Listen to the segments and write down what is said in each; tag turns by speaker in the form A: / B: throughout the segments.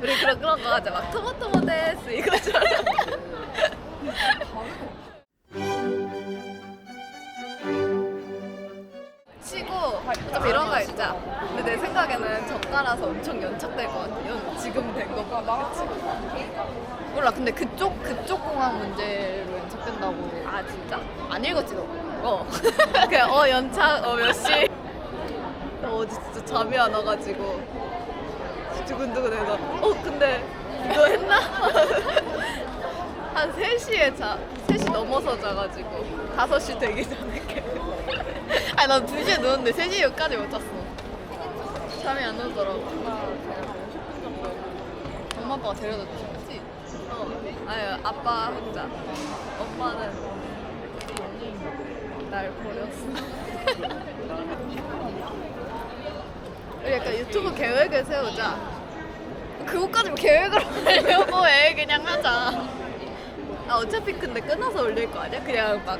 A: 우리 그런 그런 거 하자. 막 토마토 모 데스 이거처럼. 치고 어차피 이런 거 있자. 근데 내 생각에는 저가라서 엄청 연착될 것 같아. 연 지금 된 거보다. 그치?
B: 몰라 근데 그쪽 그쪽 공항 문제로 연착된다고
A: 아 진짜?
B: 안 읽었지 너?
A: 어. 그냥 어 연착 어 몇 시. 나 어제 진짜 잠이 안 와가지고 두근두근해서 어 근데 이거 했나? 한 3시에 자 3시 넘어서 자가지고 5시 되기 전에 깨.
B: 아니 난 2시에 누웠는데 3시까지 못 잤어 잠이 안 오더라고 엄마 아빠가 데려다 주셨지?
A: 어. 아유 아빠 혼자. 엄마는 날 버렸어. 우리 약간 유튜브 계획을 세우자.
B: 그거까지 계획을 하려고 해 그냥 하자
A: 아 어차피 근데 끊어서 올릴 거 아니야? 그냥 막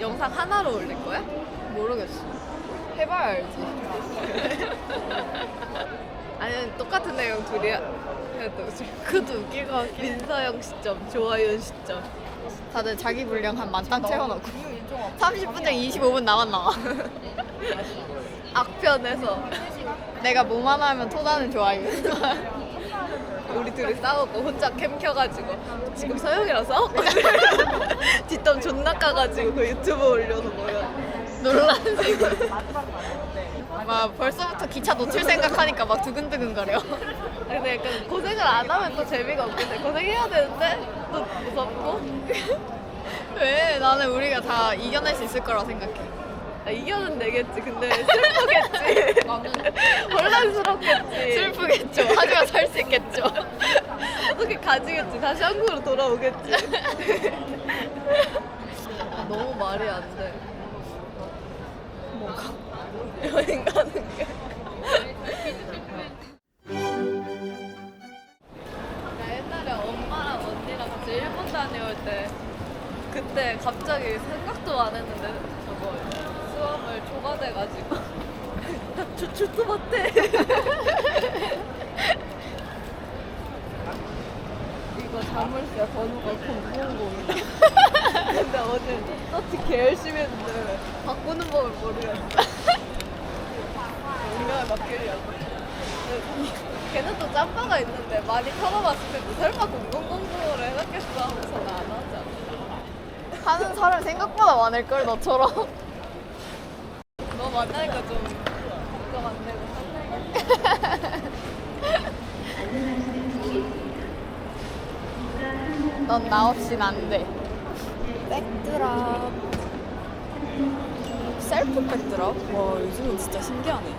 A: 영상 하나로 올릴 거야?
B: 모르겠어 해봐야 알지
A: 아니 똑같은 내용 둘이야. 그래도 그것도 웃길 것 같긴 해. 민서영 시점, 조아윤 시점.
B: 다들 자기 분량 한 만땅 채워놓고 30분째 25분 나만 나와
A: 악편에서
B: 내가 몸 하나 하면 토다는 좋아요
A: 우리 둘이 싸우고 혼자 캠 켜가지고 지금 서영이랑 싸웠거든. 뒷담 존나 까가지고 그 유튜브 뭐야.
B: 논란식 막 벌써부터 기차 놓칠 생각하니까 막 두근두근 거려
A: 근데 약간 고생을 안 하면 또 재미가 없겠네. 고생해야 되는데 또 무섭고.
B: 왜? 나는 우리가 다 이겨낼 수 있을 거라 생각해
A: 아, 이겨는 내겠지. 근데 슬프겠지. 혼란스럽겠지.
B: 슬프겠죠 하지만 살 수 있겠죠
A: 어떻게 가지겠지. 다시 한국으로 돌아오겠지. 아, 너무 말이 안 돼. 뭐가? 여행 가는 게. 나 옛날에 엄마랑 언니랑 같이 일본 다녀올 때 그때 갑자기 생각도 안 했는데 초과돼가지고. 나 주출도 못해 이거 자물쇠 번호가 000이야 근데 어제 터치 개 열심히 했는데 바꾸는 법을 모르겠어. 운명에 맡기려고 걔는 또 짬바가 있는데 많이 털어봤을 텐데 설마 0000을 해놨겠어 하면서 나안 하잖아
B: 하는 사람 생각보다 많을걸 너처럼
A: 너 만나니까 좀 걱정 안 되고
B: 넌 나 없인 안돼.
A: 백드랍.
B: 셀프 백드랍? 와 요즘은 진짜 신기하네.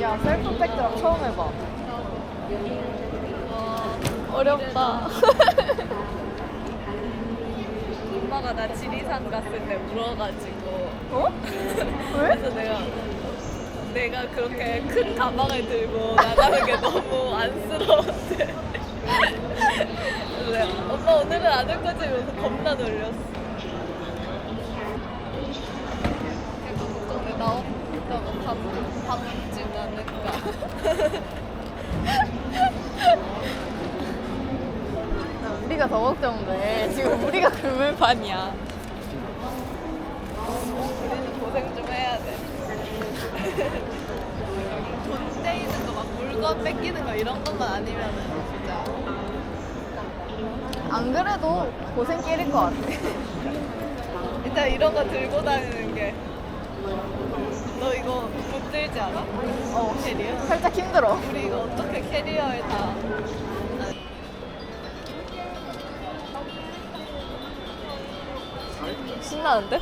B: 야 셀프 백드랍 처음 해봐.
A: 어렵다 엄마가 나 지리산 갔을 때 울어가지고
B: 어?
A: 그래서 내가 내가 그렇게 큰 가방을 들고 나가는 게 너무 안쓰러웠대. 그래서 내가 엄마 오늘은 안 올 거지 이러면서 겁나 놀렸어. 약간 걱정돼. 나 밥, 밥 먹진 않을까.
B: 우리가 더 걱정돼 지금 우리가 그물판이야
A: 우리는 고생 좀 해야 돼. 돈 떼이는 거 막 물건 뺏기는 거 이런 것만 아니면은 진짜
B: 안 그래도 고생길일 것 같아
A: 일단 이런 거 들고 다니는 게. 너 이거 못 들지 않아? 어, 캐리어?
B: 살짝 힘들어
A: 우리 이거 어떻게 캐리어에 다. 신나는데?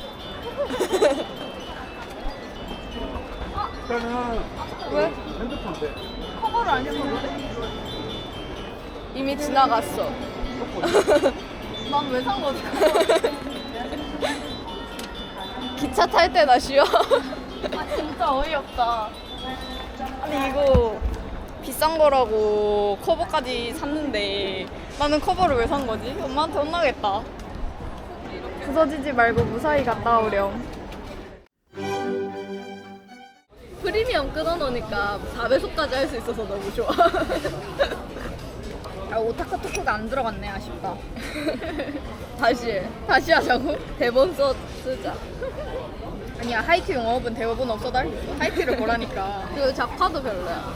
C: 일단은
A: 왜?
C: 핸드폰인데
A: 커버를 안 했었는데? 이미 지나갔어.
B: 난 왜 산 거지?
A: 기차 탈 때나 쉬어.
B: 아 진짜 어이없다 아니 이거 비싼 거라고 커버까지 샀는데 나는 커버를 왜 산 거지? 엄마한테 혼나겠다 부서지지 말고 무사히 갔다 오렴
A: 프리미엄 끊어놓으니까 4배속까지 할 수 있어서 너무 좋아.
B: 아 오타카 토크가 안 들어갔네 아쉽다.
A: 다시 해.
B: 다시 하자고?
A: 대본 써 쓰자.
B: 아니야 하이큐 영업은 할수 있어. 하이큐를 보라니까.
A: 그리고 작화도 별로야.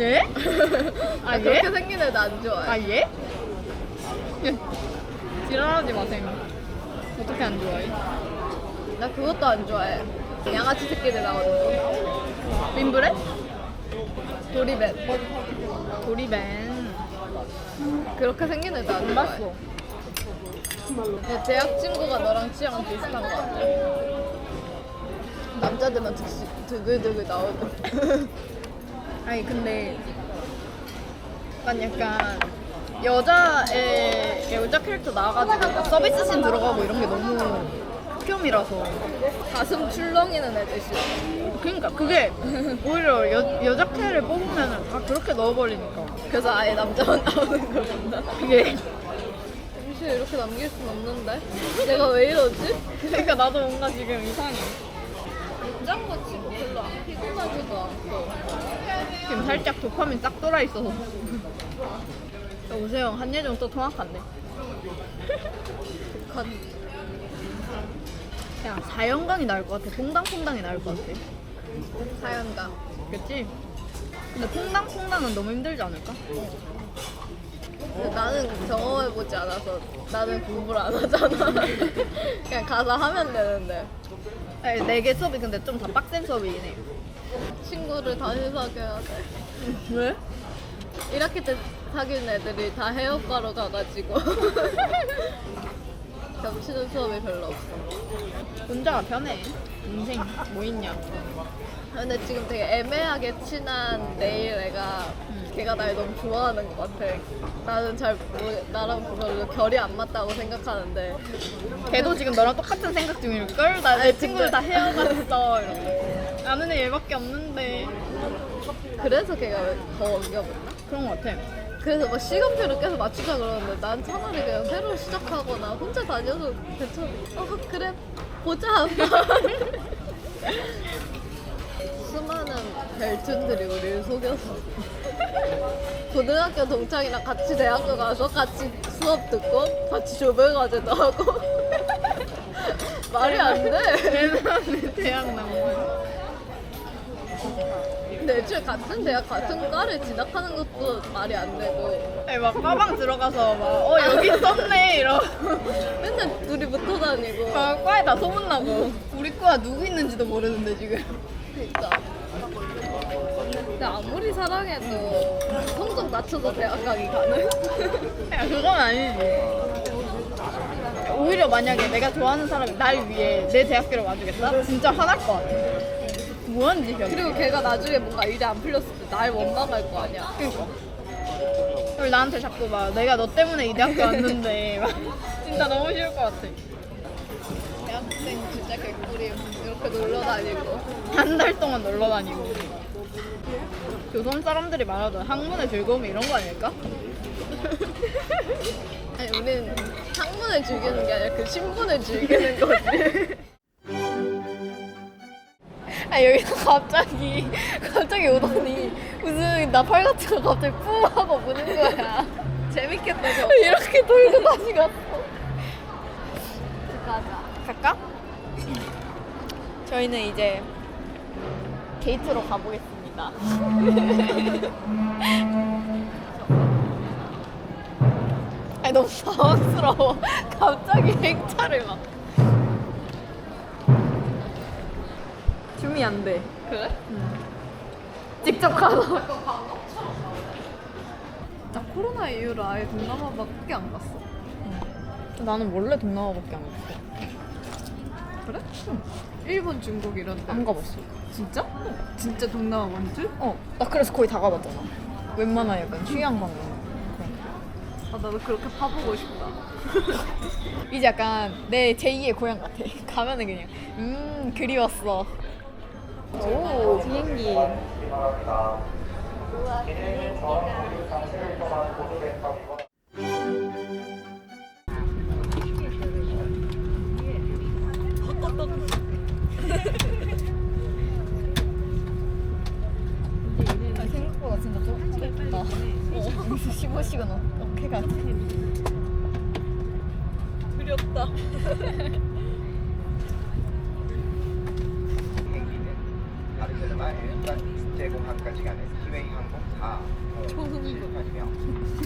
B: 예?
A: 아,
B: 아
A: 그렇게
B: 예?
A: 생긴 애도 안 좋아해.
B: 아 예? 지랄하지 마세요. 어떻게 안 좋아해?
A: 나 그것도 안 좋아해. 양아치 새끼들 나오는 거.
B: 림브레?
A: 도리벤.
B: 도리벤.
A: 그렇게 생긴 애도 안.
B: 봤어.
A: 내 대학 친구가 너랑 취향 비슷한 것 같아. 남자들만 득시, 두글두글 나오는.
B: 아니 근데 약간 약간 여자의 여자 캐릭터 나와가지고 서비스씬 들어가고 이런 게 너무 극혐이라서
A: 가슴 출렁이는 애들 싫어.
B: 그러니까 그게 오히려 여, 여자 캐를 뽑으면 다 그렇게 넣어버리니까
A: 그래서 아예 남자만 나오는 걸 본다.
B: 그게
A: 잠시 이렇게 남길 순 없는데? 내가 왜 이러지?
B: 그러니까 나도 뭔가 지금 이상해
A: 짠거 치고 별로 안 피곤하지도 않고.
B: 지금 살짝 도파민 딱 돌아 있어서 여보세요 한예종 또 통학한대
A: 북한.
B: 야 사연강이 나을 것 같아 퐁당퐁당이 나을 것 같아
A: 사연가.
B: 그치? 근데 퐁당퐁당은 너무 힘들지 않을까?
A: 근데 나는 경험해보지 않아서 나는 공부를 안 하잖아. 그냥 가서 하면 되는데.
B: 아니, 네개 수업이 근데 좀 다 빡센 수업이긴 해
A: 친구를 다시 사귀어야 돼.
B: 왜?
A: 1학기 때 사귄 애들이 다 해외과로 가가지고 겹치는 수업이 별로 없어.
B: 혼자가 편해 인생 뭐 있냐
A: 근데 지금 되게 애매하게 친한 내일 애가 걔가 날 너무 좋아하는 것 같아. 나는 잘 모르, 나랑 별로 결이 안 맞다고 생각하는데
B: 걔도 지금 너랑 똑같은 생각 중일걸? 나 내
A: 아니,
B: 친구들
A: 근데-
B: 다 헤어갔어 이러고 아는 애 얘밖에 없는데
A: 그래서 걔가 왜 더 엉겨붙나?
B: 그런 것 같아
A: 그래서 막 시간표를 계속 맞추자 그러는데 난 차라리 그냥 새로 시작하거나 혼자 다녀도 괜찮아. 어 그래 보자. 수많은 벨툰들이 우리를 속여서 고등학교 동창이랑 같이 대학교 가서 같이 수업 듣고 같이 조별 과제도 하고 말이 안 돼.
B: 대단해 대학 나온
A: 근데 애초에 같은 대학 같은 과를 진학하는 것도 말이 안 되고.
B: 아니 막 가방 들어가서 막 어 여기 있었네 이러
A: 맨날 둘이 붙어 다니고.
B: 막 과에 다 소문나고. 우리 과 누구 있는지도 모르는데 지금.
A: 진짜. 근데 아무리 사랑해도 성적 낮춰서 대학 가기 가능?
B: 야 그건 아니지. 오히려 만약에 내가 좋아하는 사람이 날 위해 내 대학교를 와주겠다? 진짜 화날 것 같아 뭐 하는 짓이야
A: 그리고 걔가 나중에 뭔가 일이 안 풀렸을 때 날 원망할 거 아니야.
B: 그니까. 그리고 나한테 자꾸 막 내가 너 때문에 이 대학교 왔는데 막 진짜 너무 싫을 것 같아.
A: 대학생 진짜 개꿀이 이렇게 놀러 다니고.
B: 한 달 동안 놀러 다니고. 조선 사람들이 말하던 학문의 즐거움이 이런 거 아닐까?
A: 아니 우린 학문을 즐기는 게 아니라 그 신분을 즐기는 거지.
B: 아 여기서 갑자기 갑자기 오더니 무슨 나팔 같은 거 갑자기 푸 하고 부는 거야.
A: 재밌겠다 저.
B: 이렇게 돌고 다시 갔어.
A: 가자.
B: 갈까? 저희는 이제 게이트로 가보겠습니다. 아니 너무 당황스러워. 갑자기 행차를 막. 줌이 안 돼.
A: 그래?
B: 직접 가서.
A: 나 코로나 이후로 아예 동남아밖에 안 갔어.
B: 나는 원래 동남아밖에 안 갔어.
A: 그래? 일본, 중국 이런 데.
B: 안 가봤어.
A: 진짜? 진짜 동남아 원줄?
B: 어, 나 그래서 거의 다 가봤잖아. 웬만한 약간 휴양 방문.
A: 아 나도 그렇게 파보고 싶다.
B: 이제 약간 내 제2의 고향 같아. 가면은 그냥 음 그리웠어. 오 비행기 우와 비행기! 15시간 어떻게 가지?
A: 두렵다.
C: 바르셀로나 엘산 제공항까지 가는 티웨이 항공 4, 5, 7편이며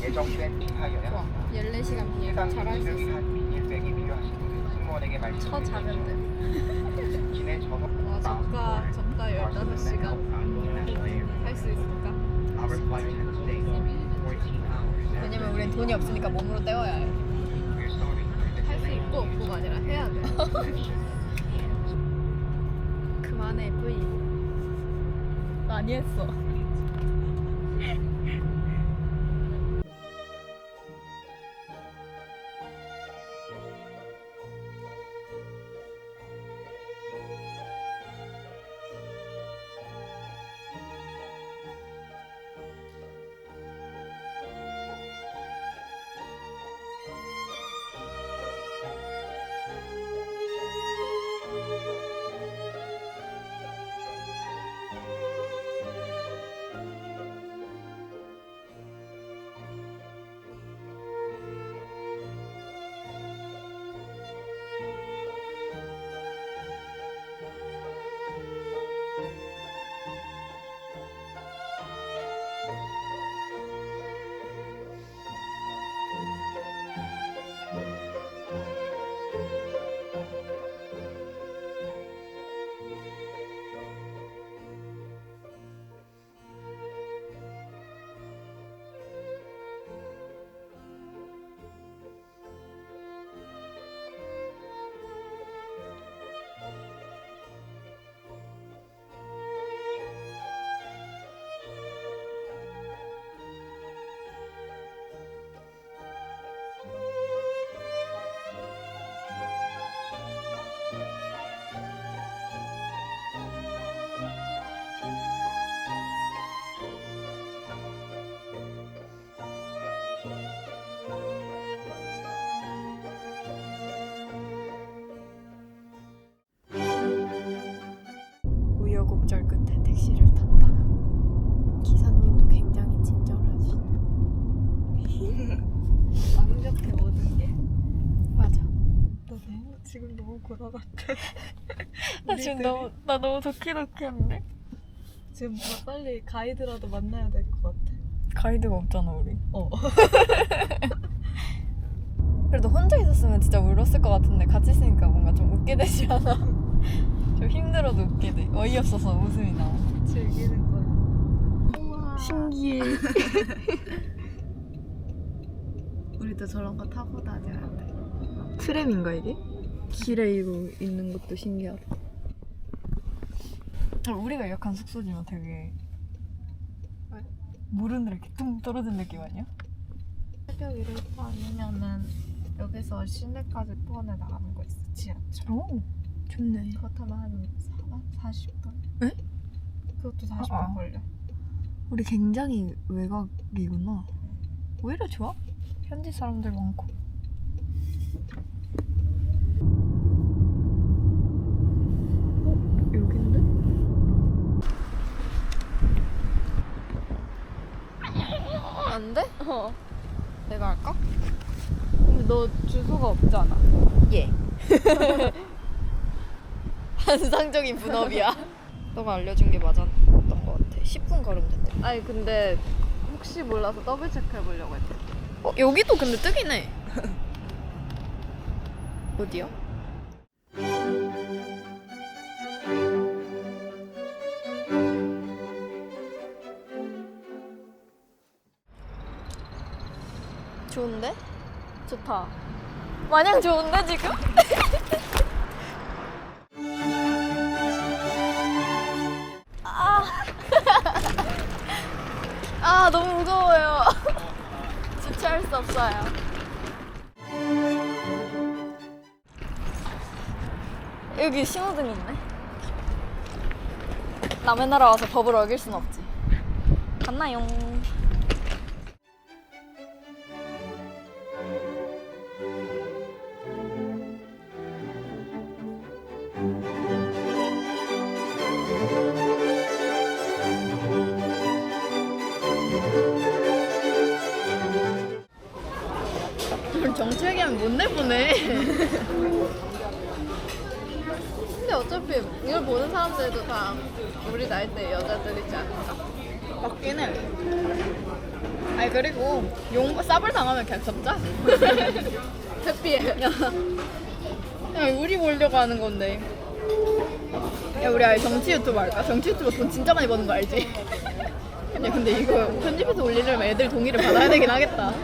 C: 예정된 기하
B: 좋아.
C: 여행입니다.
B: 14시간 비행
C: 해당
B: 잘할 수 있어.
C: 비행한 비닐백이 필요하신 분은 승무원에게
B: 쳐 자면 돼.
C: 말씀드리고 기내 전원
A: 와, 저가, 저가 15시간. 할 수 있을까?
C: Our flight time today is 14 hours.
B: 왜냐면 우린 돈이 없으니까 몸으로 때워야 해.
C: We're sorry for the
A: 할수
C: delay.
A: 있고 없고가 아니라 해야 돼.
B: 그만해 뿌이. 많이 했어.
A: 나 지금 너무
B: 나 너무 도키도키한데.
A: 지금 나 빨리 가이드라도 만나야 될 것 같아.
B: 가이드가 없잖아 우리.
A: 어.
B: 그래도 혼자 있었으면 진짜 울었을 것 같은데 같이 있으니까 뭔가 좀 웃게 되지 않아? 좀 힘들어도 웃게 돼. 어이없어서 웃음이 나와.
A: 즐기는 거야.
B: 신기해.
A: 우리도 저런 거 타고 다녀야 돼.
B: 트램인가 이게? 길에 이거 있는 것도 신기하다. 아, 우리가 예약한 숙소지만 되게 데 이렇게 뚱 떨어진 느낌 아니야?
A: 새벽 일을 아니면은 여기서 시내까지 포원에 나가는 거 있어 지하철.
B: 오, 좋네.
A: 그거 타면 한 4, 40분?
B: 에?
A: 그것도 40분
B: 아, 아.
A: 걸려.
B: 우리 굉장히 외곽이구나. 오히려 좋아? 현지 사람들 많고. 어? 여긴데? 안 돼?
A: 어.
B: 내가 할까?
A: 근데 너 주소가 없잖아.
B: 예. 환상적인 분업이야. 너가 알려준 게 맞았던 것 같아. 10분 걸으면 된대.
A: 아니 근데 혹시 몰라서 더블 체크해 보려고 했대.
B: 어, 여기도 근데 뜨긴 해. 어디야? 좋은데? 좋다. 마냥 좋은데 지금? 아, 아 너무 무거워요. 주차할 수 없어요. 여기 신호등 있네. 남의 나라 와서 법을 어길 순 없지. 갔나요? 내보내.
A: 근데 어차피 이걸 보는 사람들도 다 우리 나이 때 여자들이지 않을까?
B: 맞긴 해. 아니 그리고 용 쌉을 당하면 그냥 접자.
A: 해피해.
B: 야, 야 우리 보려고 하는 건데. 야 우리 아예 정치 유튜브 할까? 정치 유튜브 돈 진짜 많이 버는 거 알지? 야 근데 이거 편집해서 올리려면 애들 동의를 받아야 되긴 하겠다.